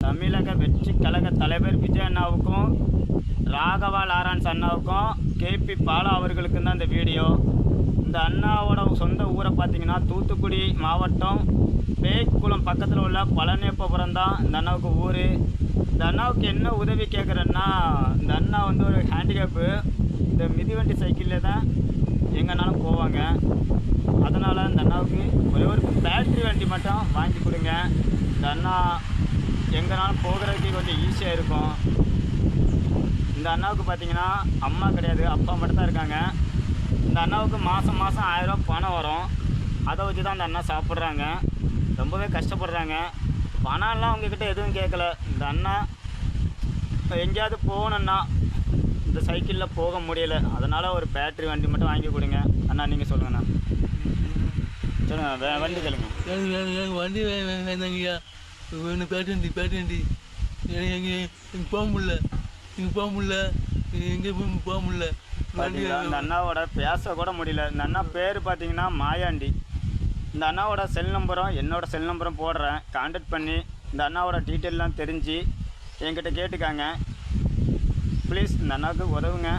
தமிழக வெற்றி கழக தலைவர் விஜய் அண்ணாவுக்கும் ராகவா லாரன்ஸ் அண்ணாவுக்கும் கேபி பாலா அவர்களுக்கும் தான் இந்த வீடியோ. இந்த அண்ணாவோட சொந்த ஊரை பார்த்தீங்கன்னா தூத்துக்குடி மாவட்டம் பேய்க்குளம் பக்கத்தில் உள்ள பழனியப்பபுரம் தான் இந்த அண்ணாவுக்கு ஊர். இந்த அண்ணாவுக்கு என்ன உதவி கேட்குறேன்னா இந்த அண்ணா வந்து ஒரு ஹேண்டிகேப்பு இந்த மிதிவண்டி சைக்கிளில் தான் எங்கேனாலும் போவாங்க. அதனால் இந்த அண்ணாவுக்கு ஒரே ஒரு பேட்டரி வண்டி மட்டும் வாங்கி கொடுங்க. இந்த அண்ணா எங்கேனாலும் போகிறதுக்கு கொஞ்சம் ஈஸியாக இருக்கும். இந்த அண்ணாவுக்கு பார்த்தீங்கன்னா அம்மா கிடையாது அப்பா மட்டும் தான் இருக்காங்க. இந்த அண்ணாவுக்கு மாதம் மாதம் ஆயிரம் பணம் வரும். அதை வச்சு தான் அந்த அண்ணா சாப்பிட்றாங்க. ரொம்பவே கஷ்டப்படுறாங்க. பணம்லாம் அவங்கக்கிட்ட எதுவும் கேட்கல. இந்த அண்ணா எங்கேயாவது போகணுன்னா இந்த சைக்கிளில் போக முடியல. அதனால் ஒரு பேட்ரி வண்டி மட்டும் வாங்கி கொடுங்க. அண்ணா நீங்கள் சொல்லுங்கண்ணா சொல்லுங்க வே வண்டி சொல்லுங்கள் வண்டி வே- வே- வேண்டாங்கய்யா வேணும் பேட்டண்டி பேட்டண்டி எனக்கு எங்கே எனக்கு போக முடியல. எனக்கு போக முடியல. எங்கே போய் போக பார்த்தீங்களா இந்த அண்ணாவோட பேச கூட முடியல. இந்த அண்ணா பேர் பார்த்தீங்கன்னா மாயாண்டி. இந்த அண்ணாவோட செல் நம்பரும் என்னோட செல் நம்பரும் போடுறேன். கான்டாக்ட் பண்ணி இந்த அண்ணாவோட டீட்டெயிலாம் தெரிஞ்சு என்கிட்ட கேட்டுக்காங்க. ப்ளீஸ் இந்த அண்ணாவுக்கு உதவுங்க.